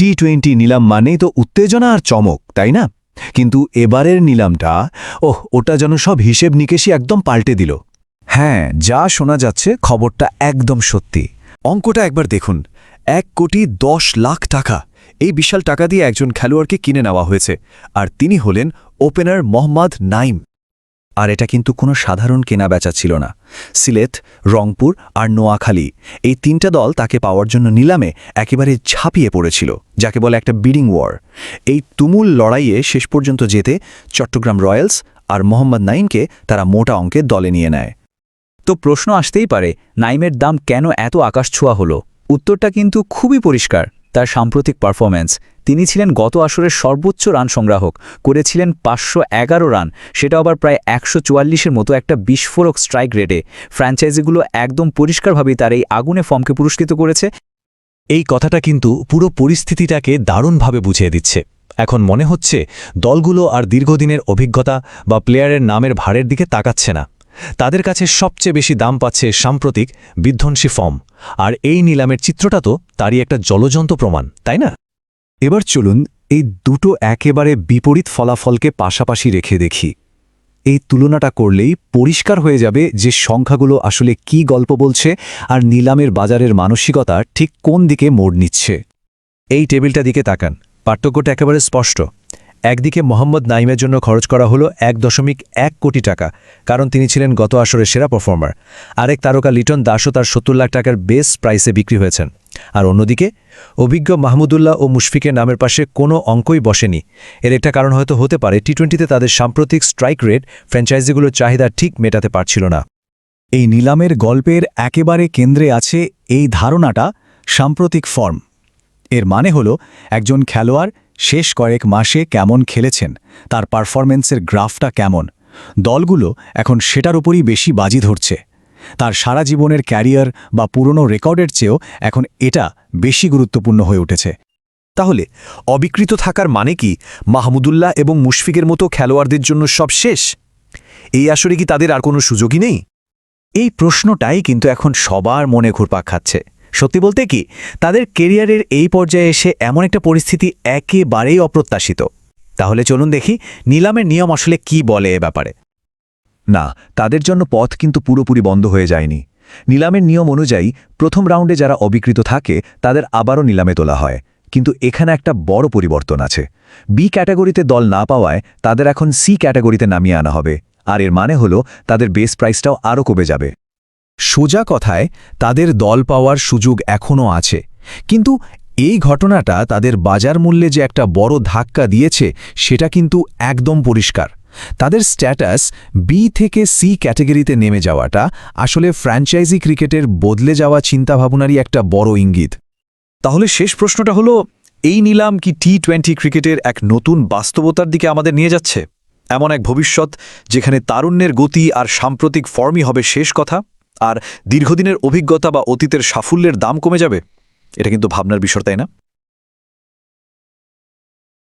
T twenty নিলাম মানেই তো উত্তেজনা আর চমক, তাই না? কিন্তু এবারের নিলামটা, ওহ, ওটা যেন সব হিসেব নিকেশই একদম পাল্টে দিল। হ্যাঁ যা শোনা যাচ্ছে খবরটা একদম সত্যি। অঙ্কটা একবার দেখুন। এক কোটি দশ লাখ টাকা। এই বিশাল টাকা দিয়ে একজন খেলোয়াড়কে কিনে নেওয়া হয়েছে। আর তিনি হলেন ওপেনার মোহাম্মদ নাইম আর এটা কিন্তু কোনো সাধারণ কেনাবেচা ছিল না। সিলেট, রংপুর আর নোয়াখালী এই তিনটা দল তাকে পাওয়ার জন্য নিলামে একেবারে ঝাঁপিয়ে পড়েছিল, যাকে বলে একটা বিডিং ওয়ার এই তুমুল লড়াইয়ে শেষ পর্যন্ত যেতে চট্টগ্রাম রয়্যালস আর মোহাম্মদ নাইমকে তারা মোটা অঙ্কের দলে নিয়ে নেয়। তো প্রশ্ন আসতেই পারে নাইমের দাম কেন এত আকাশছোঁয়া হলো? উত্তরটা কিন্তু খুবই পরিষ্কার। তার সাম্প্রতিক পারফরম্যান্স। তিনি ছিলেন গত আসরের সর্বোচ্চ রান সংগ্রাহক, করেছিলেন পাঁচশো এগারো রান, সেটা আবার প্রায় একশো চুয়াল্লিশের মতো একটা বিস্ফোরক স্ট্রাইক রেটে। ফ্র্যাঞ্চাইজিগুলো একদম পরিষ্কারভাবেই তার এই আগুনে ফর্মকে পুরস্কৃত করেছে। এই কথাটা কিন্তু পুরো পরিস্থিতিটাকে দারুণভাবে বুঝিয়ে দিচ্ছে। এখন মনে হচ্ছে দলগুলো আর দীর্ঘদিনের অভিজ্ঞতা বা প্লেয়ারের নামের ভারের দিকে তাকাচ্ছে না। তাদের কাছে সবচেয়ে বেশি দাম পাচ্ছে সাম্প্রতিক বিধ্বংসী ফর্ম। আর এই নিলামের চিত্রটা তো তারই একটা জলজন্ত প্রমাণ, তাই না? এবার চলুন এই দুটো একেবারে বিপরীত ফলাফলকে পাশাপাশি রেখে দেখি। এই তুলনাটা করলেই পরিষ্কার হয়ে যাবে যে সংখ্যাগুলো আসলে কি গল্প বলছে আর নিলামের বাজারের মানসিকতা ঠিক কোন দিকে মোড় নিচ্ছে। এই টেবিলটা দিকে তাকান, পার্থক্যটা একেবারে স্পষ্ট। একদিকে মোহাম্মদ নাইমের জন্য খরচ করা হলো এক দশমিক এক কোটি টাকা, কারণ তিনি ছিলেন গত আসরের সেরা পারফর্মার। আরেক তারকা লিটন দাসও তার সত্তর লাখ টাকার বেস প্রাইসে বিক্রি হয়েছেন। আর অন্যদিকে, অভিজ্ঞ মাহমুদুল্লাহ ও মুশফিকের নামের পাশে কোনো অঙ্কই বসেনি। এর একটা কারণ হয়তো হতে পারে টি টোয়েন্টিতে তাদের সাম্প্রতিক স্ট্রাইক রেট ফ্র্যাঞ্চাইজিগুলোর চাহিদা ঠিক মেটাতে পারছিল না। এই নিলামের গল্পের একেবারে কেন্দ্রে আছে এই ধারণাটা সাম্প্রতিক ফর্ম। এর মানে হল, একজন খেলোয়াড় শেষ কয়েক মাসে কেমন খেলেছেন, তার পারফরমেন্সের গ্রাফটা কেমন, দলগুলো এখন সেটার উপরই বেশি বাজি ধরছে। তার সারা জীবনের ক্যারিয়ার বা পুরনো রেকর্ডের চেয়েও এখন এটা বেশি গুরুত্বপূর্ণ হয়ে উঠেছে। তাহলে, অবিকৃত থাকার মানে কি মাহমুদুল্লাহ এবং মুশফিকের মতো খেলোয়াড়দের জন্য সব শেষ? এই আসরে কি তাদের আর কোনো সুযোগই নেই? এই প্রশ্নটাই কিন্তু এখন সবার মনে ঘুরপাক খাচ্ছে। সত্যি বলতে কি, তাদের কেরিয়ারের এই পর্যায়ে এসে এমন একটা পরিস্থিতি একেবারেই অপ্রত্যাশিত। তাহলে চলুন দেখি নিলামের নিয়ম আসলে কি বলে এ ব্যাপারে। না, তাদের জন্য পথ কিন্তু পুরোপুরি বন্ধ হয়ে যায়নি। নিলামের নিয়ম অনুযায়ী প্রথম রাউন্ডে যারা অবিকৃত থাকে, তাদের আবারও নিলামে তোলা হয়। কিন্তু এখানে একটা বড় পরিবর্তন আছে। বি ক্যাটাগরিতে দল না পাওয়ায় তাদের এখন সি ক্যাটাগরিতে নামিয়ে আনা হবে। আর এর মানে হল তাদের বেস প্রাইসটাও আরও কমে যাবে। সোজা কথায় তাদের দল পাওয়ার সুযোগ এখনও আছে। কিন্তু এই ঘটনাটা তাদের বাজার মূল্যে যে একটা বড় ধাক্কা দিয়েছে, সেটা কিন্তু একদম পরিষ্কার। তাদের স্ট্যাটাস বি থেকে সি ক্যাটেগরিতে নেমে যাওয়াটা আসলে ফ্র্যাঞ্চাইজি ক্রিকেটের বদলে যাওয়া চিন্তাভাবনারই একটা বড় ইঙ্গিত। তাহলে শেষ প্রশ্নটা হলো, এই নিলাম কি টি টোয়েন্টি ক্রিকেটের এক নতুন বাস্তবতার দিকে আমাদের নিয়ে যাচ্ছে? এমন এক ভবিষ্যৎ যেখানে তারুণ্যের গতি আর সাম্প্রতিক ফর্মই হবে শেষ কথা। আর দীর্ঘদিনের অভিজ্ঞতা বা অতীতের সাফল্যের দাম কমে যাবে? এটা কিন্তু ভাবনার বিষয়, তাই না?